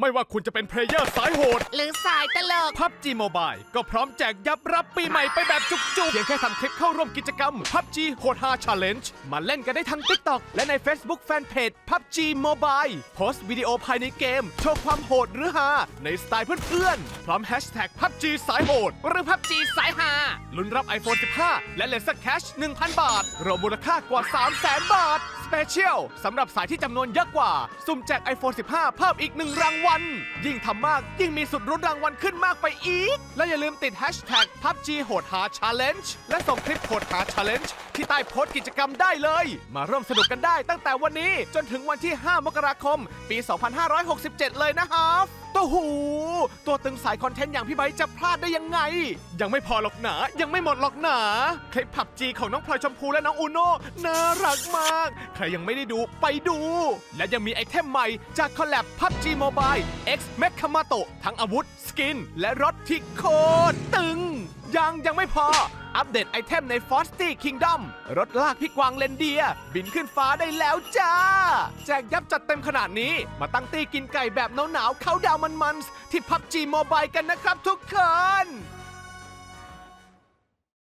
ไม่ว่าคุณจะเป็นเพลเยอร์สายโหด หรือสายตลก PUBG Mobile ก็พร้อมแจกยับรับปีใหม่ไปแบบจุกๆ เพียงแค่ทำคลิปเข้าร่วมกิจกรรม PUBG โหดฮา Challenge มาเล่นกันได้ทั้ง TikTok และใน Facebook Fanpage PUBG Mobile โพสต์วิดีโอภายในเกม โชว์ความโหดหรือฮาในสไตล์เพื่อนๆ พร้อมแฮชแท็ก PUBG สายโหด หรือพับจีสายหาลุ้นรับ iPhone 15 และเลเซอร์แคช1,000 บาทรวมมูลค่ากว่า 300,000 บาทส เชียลสำหรับสายที่จำนวนเยอะกว่า สุ่มแจก iPhone 15 เพิ่มอีก1รางวัล ยิ่งทำมากยิ่งมีสุดรุ้นรางวัลขึ้นมากไปอีก และอย่าลืมติด Hashtag PUBG โหดหา Challenge และส่งคลิปโหดหา Challenge ที่ใต้โพสต์กิจกรรมได้เลย มาร่วมสนุกกันได้ตั้งแต่วันนี้จนถึงวันที่ 5 มกราคม ปี 2567 เลยนะฮะตัวหู ตัวตึงสายคอนเทนต์อย่างพี่ไบร์ทจะพลาดได้ยังไง ยังไม่พอหรอกหนา ยังไม่หมดหรอกหนา คลิปผับจีของน้องพลอยชมพูและน้องอูโน่น่ารักมาก ใครยังไม่ได้ดูไปดู และยังมีไอเทมใหม่จากคอลแลบ PUBG Mobile X m e c h a m a t o ทั้งอาวุธ สกิน และรถที่โคตรตึง ยังยังไม่พออัปเดตไอเทมใน f o s t y Kingdom รถลากพี่กวางเลนเดีย บินขึ้นฟ้าได้แล้วจ้า จกยับจัดเต็มขนาดนี้ มาตั้งตีกินไก่แบบหนาวๆเข้าดาวมันๆที่พับจีโมบายกันนะครับทุกคน